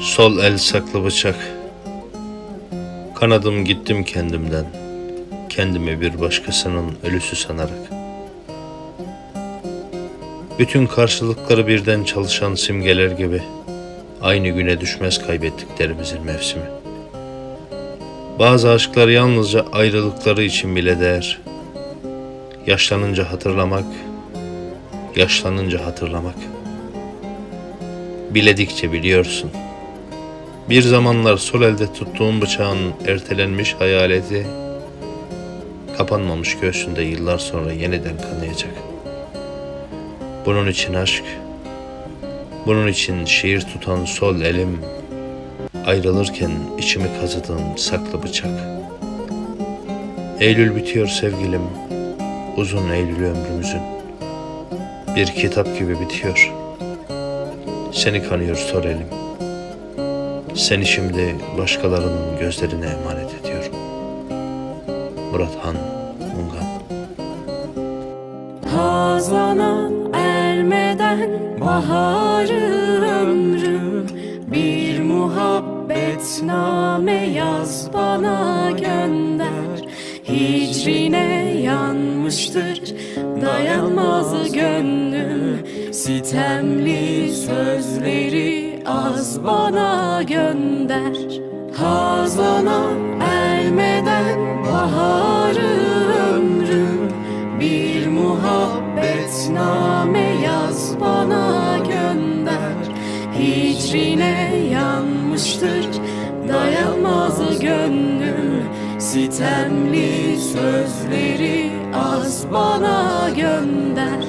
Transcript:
Sol el saklı bıçak. Kanadım gittim kendimden. Kendimi bir başkasının ölüsü sanarak. Bütün karşılıkları birden çalışan simgeler gibi aynı güne düşmez kaybettiklerimizin mevsimi. Bazı aşklar yalnızca ayrılıkları için bile değer. Yaşlanınca hatırlamak, yaşlanınca hatırlamak. Biledikçe biliyorsun. Bir zamanlar sol elde tuttuğum bıçağın ertelenmiş hayaleti, kapanmamış göğsünde yıllar sonra yeniden kanayacak. Bunun için aşk, bunun için şiir tutan sol elim, ayrılırken içimi kazıdığım saklı bıçak. Eylül bitiyor sevgilim, uzun Eylül ömrümüzün. Bir kitap gibi bitiyor. Seni kanıyor sol elim. Seni şimdi başkalarının gözlerine emanet ediyorum. Murat Han Mungan Hazana ermeden baharı ömrüm Bir muhabbetname yaz bana gönder Hicrine yanmıştır dayanmaz gönlüm Sitemli sözleri az bana gönder. Hazana ermeden baharı ömrüm bir muhabbetname yaz bana gönder. Hicrine yanmıştır dayanmaz gönlüm. Sitemli sözleri az bana gönder